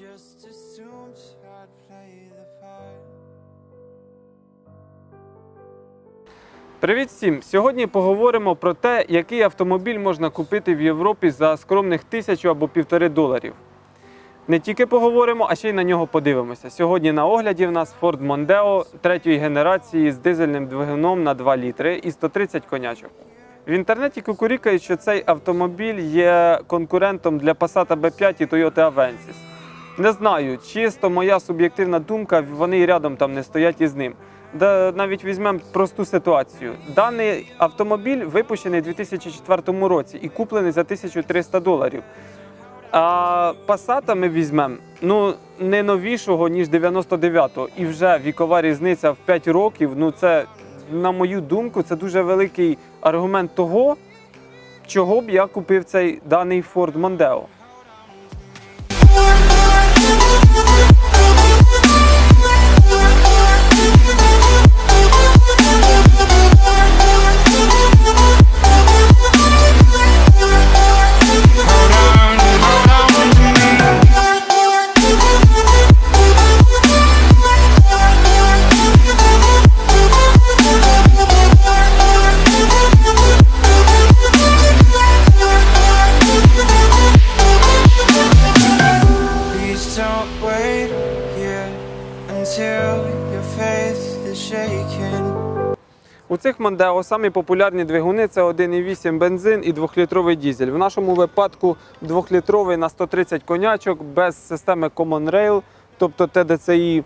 just assumed I'd play the part. Привіт всім! Сьогодні поговоримо про те, який автомобіль можна купити в Європі за скромних тисячу або півтори доларів. Не тільки поговоримо, а ще й на нього подивимося. Сьогодні на огляді в нас Ford Mondeo третьої генерації з дизельним двигуном на 2 літри і 130 конячок. В інтернеті кукурікають, що цей автомобіль є конкурентом для Passat B5 і Toyota Avensis. Не знаю, чисто моя суб'єктивна думка, вони рядом там не стоять із ним. Да, навіть візьмемо просту ситуацію. Даний автомобіль випущений у 2004 році і куплений за 1300 доларів. А Passat ми візьмемо ну, не новішого, ніж 99-го. І вже вікова різниця в 5 років. Ну, це, на мою думку, це дуже великий аргумент того, чого б я купив цей даний Ford Mondeo. Цих Mondeo самі популярні двигуни це 1,8 бензин і 2-літровий дізель. В нашому випадку 2-літровий на 130 конячок без системи Common Rail, тобто TDCI.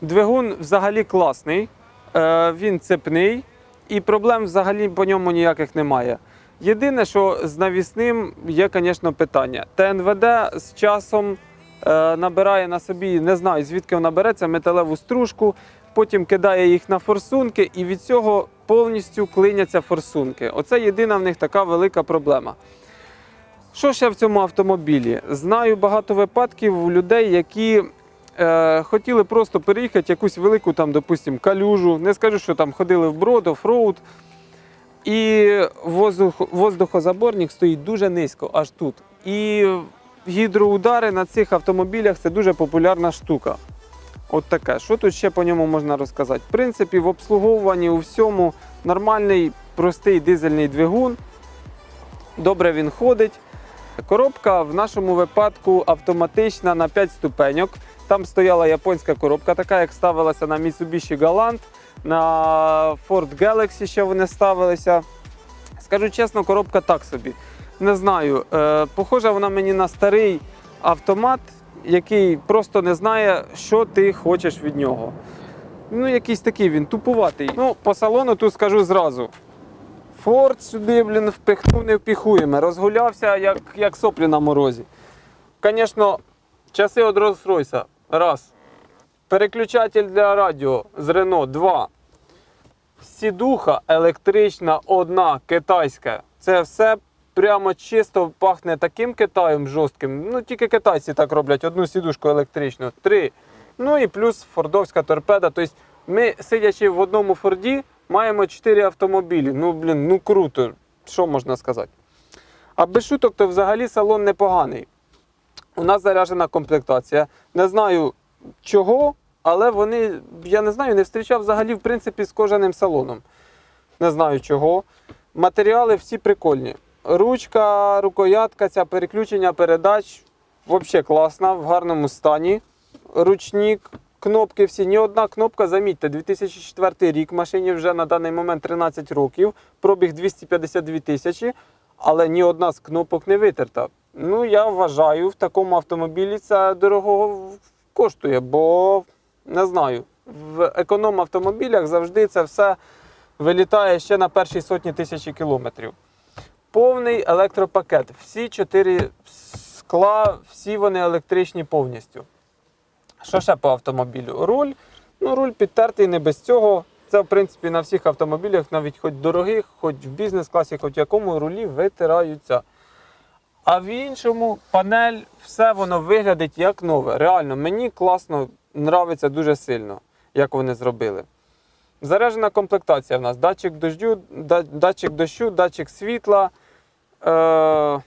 Двигун взагалі класний, е, він цепний і проблем взагалі по ньому ніяких немає. Єдине, що з навісним є, звісно, питання. ТНВД з часом е, набирає на собі, не знаю звідки вона береться, металеву стружку, потім кидає їх на форсунки, і від цього повністю клиняться форсунки. Оце єдина в них така велика проблема. Що ще в цьому автомобілі? Знаю багато випадків людей, які е, хотіли просто переїхати якусь велику, там, допустим, калюжу. Не скажу, що там ходили в брод, офроуд. І воздух, воздухозаборник стоїть дуже низько, аж тут. І гідроудари на цих автомобілях це дуже популярна штука. От таке. Що тут ще по ньому можна розказати? В принципі, в обслуговуванні у всьому нормальний, простий дизельний двигун. Добре він ходить. Коробка в нашому випадку автоматична на 5 ступеньок. Там стояла японська коробка, така як ставилася на Mitsubishi Galant, на Ford Galaxy ще вони ставилися. Скажу чесно, коробка так собі. Не знаю. Е, похожа вона мені на старий автомат, який просто не знає, що ти хочеш від нього. Ну, якийсь такий він тупуватий. Ну, по салону тут скажу зразу. Форд сюди, блін, впихнув, не впіхуємо. Розгулявся, як, як соплі на морозі. Звісно, часи від Rolls-Royce. Раз. Переключатель для радіо з Renault. Два. Сідуха електрична, одна, китайська. Це все прямо чисто пахне таким Китаєм жорстким. Ну, тільки китайці так роблять, одну сідушку електричну. Три. Ну і плюс фордовська торпеда. Тобто ми, сидячи в одному форді, маємо чотири автомобілі. Ну, блін, ну круто. Що можна сказати? А без шуток, то взагалі салон непоганий. У нас заряджена комплектація. Не знаю чого, але вони, я не знаю, не зустрічав взагалі в принципі з кожаним салоном. Не знаю чого. Матеріали всі прикольні. Ручка, рукоятка, ця переключення передач взагалі класна, в гарному стані. Ручник, кнопки всі. Ні одна кнопка, замітьте, 2004 рік машині вже на даний момент 13 років, пробіг 252 тисячі, але ні одна з кнопок не витерта. Ну, я вважаю, в такому автомобілі це дорого коштує, бо не знаю. В економ-автомобілях завжди це все вилітає ще на першій сотні тисячі кілометрів. Повний електропакет. Всі чотири скла, всі вони електричні повністю. Що ще по автомобілю? Руль. Ну, руль підтертий не без цього. Це, в принципі, на всіх автомобілях, навіть хоч дорогих, хоч в бізнес-класі, хоч в якому рулі витираються. А в іншому панель, все воно виглядить як нове. Реально, мені класно, нравиться дуже сильно, як вони зробили. Заряджена комплектація в нас. Датчик дождю, датчик дощу, датчик світла. Е,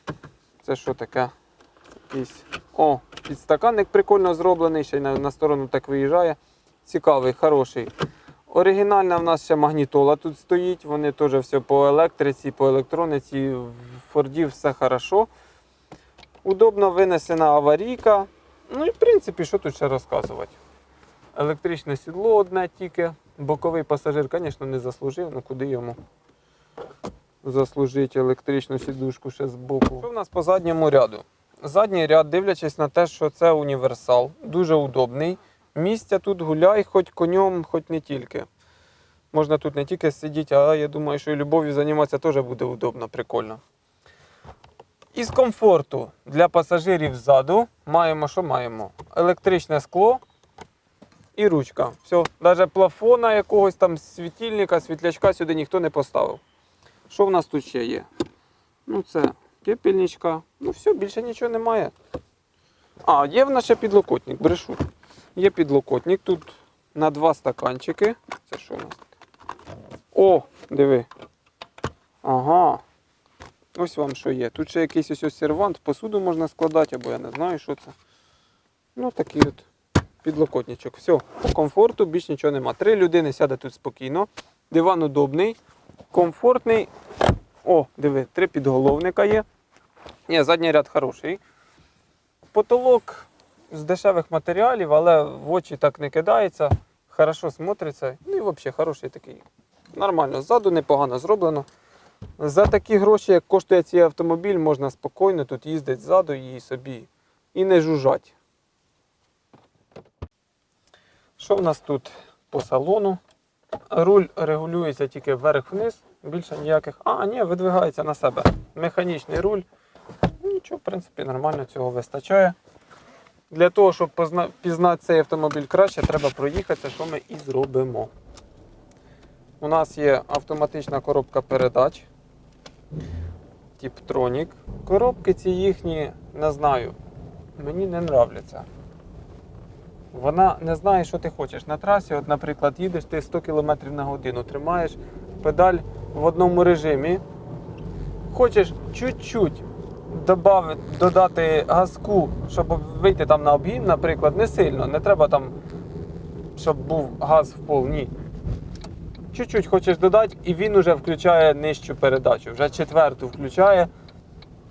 це що таке? Якийсь О, підстаканник прикольно зроблений, ще й на, на сторону так виїжджає. Цікавий, хороший. Оригінальна в нас ще магнітола тут стоїть. Вони теж все по електриці, по електрониці. В Фордів все хорошо. Удобно винесена аварійка. Ну і в принципі, що тут ще розказувати? Електричне сідло одне тільки. Боковий пасажир, звісно, не заслужив, ну куди йому заслужити електричну сідушку ще з боку. Що в нас по задньому ряду? Задній ряд, дивлячись на те, що це універсал, дуже удобний. Місця тут гуляй, хоч конем, хоч не тільки. Можна тут не тільки сидіти, а я думаю, що і любов'ю займатися теж буде удобно, прикольно. Із комфорту для пасажирів ззаду маємо, що маємо? Електричне скло і ручка. Все, навіть плафона якогось там світильника, світлячка сюди ніхто не поставив. Що в нас тут ще є? Ну, це кипельничка. Ну, все, більше нічого немає. А, є в нас ще підлокотник, брешу. Є підлокотник. Тут на два стаканчики. Це що у нас таке? О, диви. Ага. Ось вам що є. Тут ще якийсь ось, ось сервант, посуду можна складати, або я не знаю, що це. Ну, такий от підлокотничок. Все, по комфорту більш нічого нема. Три людини сяде тут спокійно. Диван удобний, комфортний. О, диви, три підголовника є. Ні, задній ряд хороший. Потолок з дешевих матеріалів, але в очі так не кидається. Хорошо смотриться. Ну і взагалі хороший такий. Нормально. Ззаду непогано зроблено. За такі гроші, як коштує цей автомобіль, можна спокійно тут їздити ззаду і собі. І не жужжать. Що в нас тут по салону? Руль регулюється тільки вверх-вниз, більше ніяких. А, ні, видвигається на себе. Механічний руль. Ну, Нічого, в принципі, нормально цього вистачає. Для того, щоб пізнати цей автомобіль краще, треба проїхатися, що ми і зробимо. У нас є автоматична коробка передач. Тіптронік. Коробки ці їхні, не знаю, мені не нравляться. Вона не знає, що ти хочеш. На трасі, от, наприклад, їдеш ти 100 км на годину, тримаєш педаль в одному режимі. Хочеш чуть-чуть додати газку, щоб вийти там на обгін, наприклад, не сильно. Не треба там, щоб був газ в пол, ні. Чуть-чуть хочеш додати, і він вже включає нижчу передачу, вже четверту включає.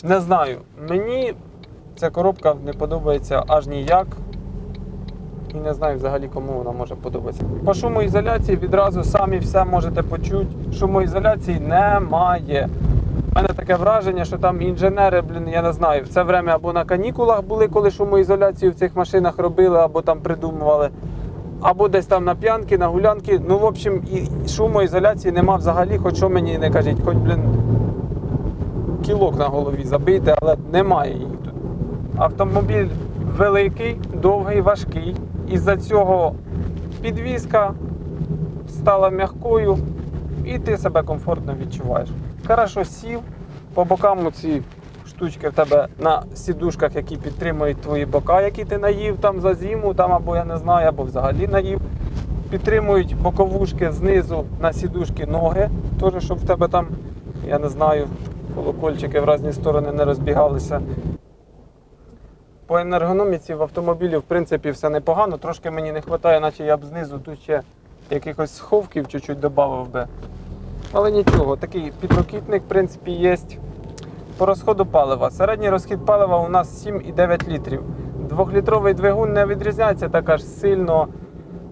Не знаю, мені ця коробка не подобається аж ніяк. І не знаю взагалі кому вона може подобатися. По шумоізоляції відразу самі все можете почути. Шумоізоляції немає. У мене таке враження, що там інженери, блін, я не знаю, в це время або на канікулах були, коли шумоізоляцію в цих машинах робили, або там придумували, або десь там на п'янки, на гулянки. Ну, в общем, і шумоізоляції нема взагалі, хоч що мені не кажіть, хоч, блін, кілок на голові забити, але немає її тут. Автомобіль великий, довгий, важкий. Із-за цього підвізка стала м'якою і ти себе комфортно відчуваєш. Хорошо сів, по бокам ці штучки в тебе на сідушках, які підтримують твої бока, які ти наїв там за зиму, там або я не знаю, або взагалі наїв. Підтримують боковушки знизу на сідушки ноги, теж, щоб в тебе там, я не знаю, колокольчики в різні сторони не розбігалися. По енергономіці в автомобілі в принципі все непогано. Трошки мені не вистачає, наче я б знизу тут ще якихось сховків чуть-чуть додав би. Але нічого, такий підрокітник, в принципі, є. По розходу палива. Середній розхід палива у нас 7,9 літрів. Двохлітровий двигун не відрізняється так аж сильно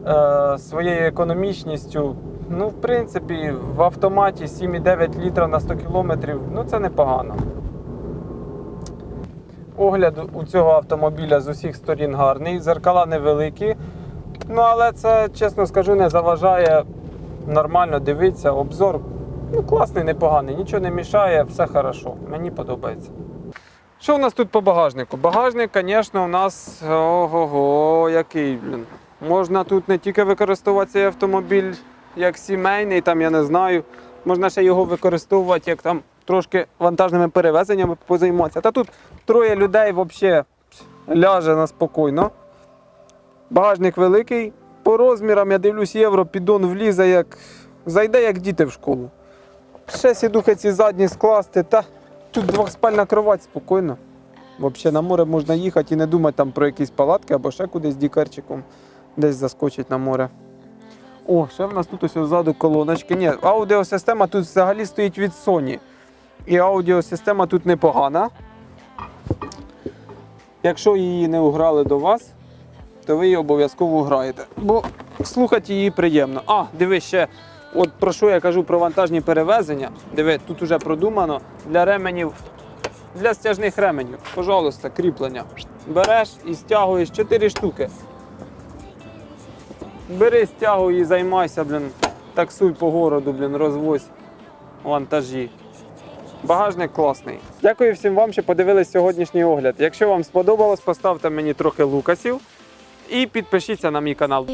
е, своєю економічністю. Ну, в принципі, в автоматі 7,9 літра на 100 кілометрів, ну це непогано. Огляд у цього автомобіля з усіх сторін гарний, зеркала невеликі. Ну, але це, чесно скажу, не заважає нормально дивитися. Обзор ну, класний, непоганий, нічого не мішає, все хорошо. Мені подобається. Що у нас тут по багажнику? Багажник, звісно, у нас ого-го, який, блін. Можна тут не тільки використовувати цей автомобіль як сімейний, там я не знаю. Можна ще його використовувати як там трошки вантажними перевезеннями позайматися. Та тут троє людей взагалі ляже на спокійно. Багажник великий. По розмірам, я дивлюсь, євро піддон влізе, як зайде, як діти в школу. Ще сідухи ці задні скласти, та тут двохспальна кровать спокійно. Взагалі на море можна їхати і не думати там про якісь палатки або ще кудись дікарчиком десь заскочить на море. О, ще в нас тут ось ззаду колоночки. Ні, аудіосистема тут взагалі стоїть від Sony. І аудіосистема тут непогана. Якщо її не уграли до вас, то ви її обов'язково граєте. Бо слухати її приємно. А, диви ще, от про що я кажу про вантажні перевезення. Диви, тут уже продумано для ременів, для стяжних ременів. Пожалуйста, кріплення. Береш і стягуєш 4 штуки. Бери, стягуй і займайся, блін. Таксуй по городу, блін, розвозь вантажі. Багажник класний. Дякую всім вам, що подивились сьогоднішній огляд. Якщо вам сподобалось, поставте мені трохи лукасів і підпишіться на мій канал.